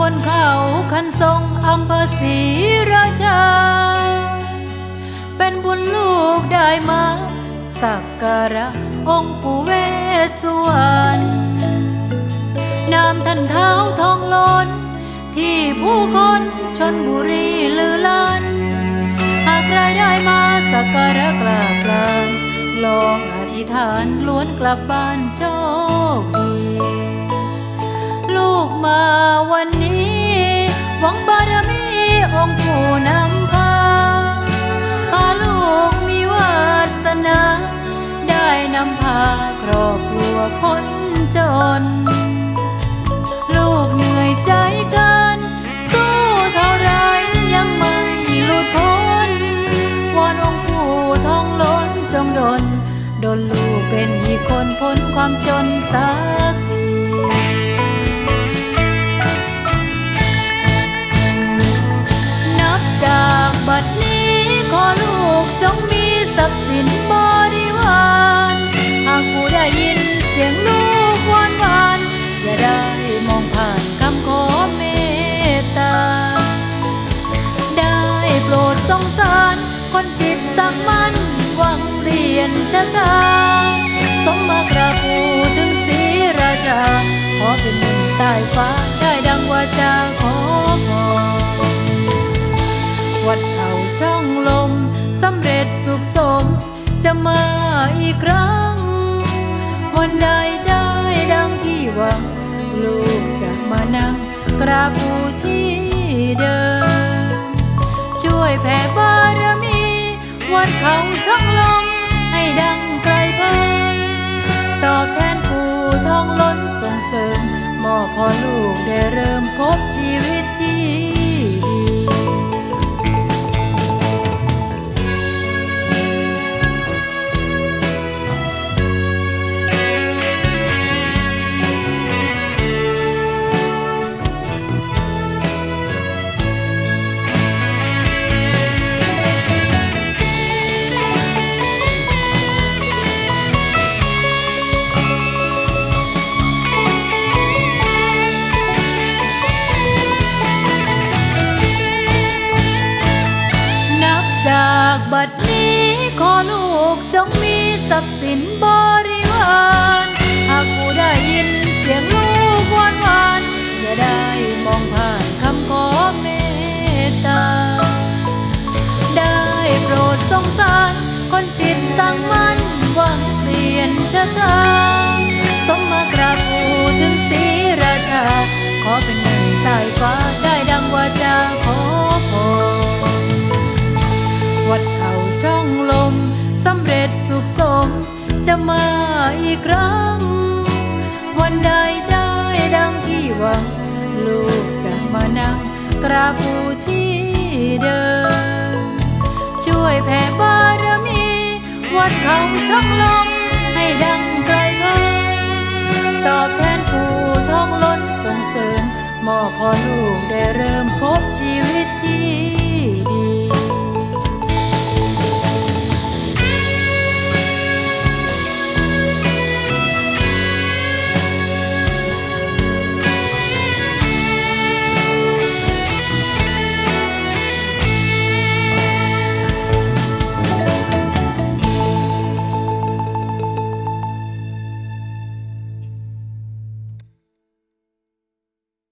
บนเขาคันทรงอำเภอศรีราชา เป็นบุญลูกได้มาสักการะองค์ปู่เวสสวรรณนามท่านเท้าทองล้น ที่ผู้คนชนบุรีลือลัน หากใครได้มาสักการะกราบลานลองอธิษฐานล้วนกลับบ้านโชคดีลูกมาว หวังบารมีองค์ปู่นำพาพาลูกมีวาสนา ได้นำพาครอบครัวพ้นจน ลูกเหนื่อยใจกันสู้เท่าไรยังไม่หลุดพ้นวอนองค์ปู่ทองล้นจงดลดลลูกเป็นอีกคนพ้นความจนสักที ขอลูกจงมีทรัพย์สินบริวารหากผู้ได้ยินเสียงลูกวอนวานอย่าได้มองผ่านคำขอเมตตา ได้โปรดสงสารคนจิตตั้งมั่นหวังเปลี่ยนชะตา สมมากราบปูถึงศรีราชา ขอเป็นหนึ่งใต้ฟ้าได้ดังวาจาขอ อีกครั้ง วันใดได้ดังที่หวัง ลูกจะมานั่งกราบผู้ที่เดิม ช่วยแผ่บารมี วัดเขาช่องลมให้ดังไกลเพิ่มตอบแทนผู้ทองล้นส่งเสริมมอบพอลูกได้เริ่มพบ จงมีทรัพย์สินบริวารหากผู้ได้ยินเสียงลูกวอนวานอย่าได้มองผ่านคำขอเมตตา ได้โปรดสงสารคนจิตตั้งมั่นหวังเปลี่ยนชะตาสมมากราบูถึงศรีราชา ขอเป็น สุขสม จะมาอีกครั้ง วันใดได้ดังที่หวัง ลูกจะมานั่งกราบผู้ที่เดิม ช่วยแผ่บารมี วัดเขาช่องลมให้ดังไกลเพิ่ตอบแทนผู้ท้องล้นส่งเสริมมอบพอลูกได้เริ่มพบชีวิต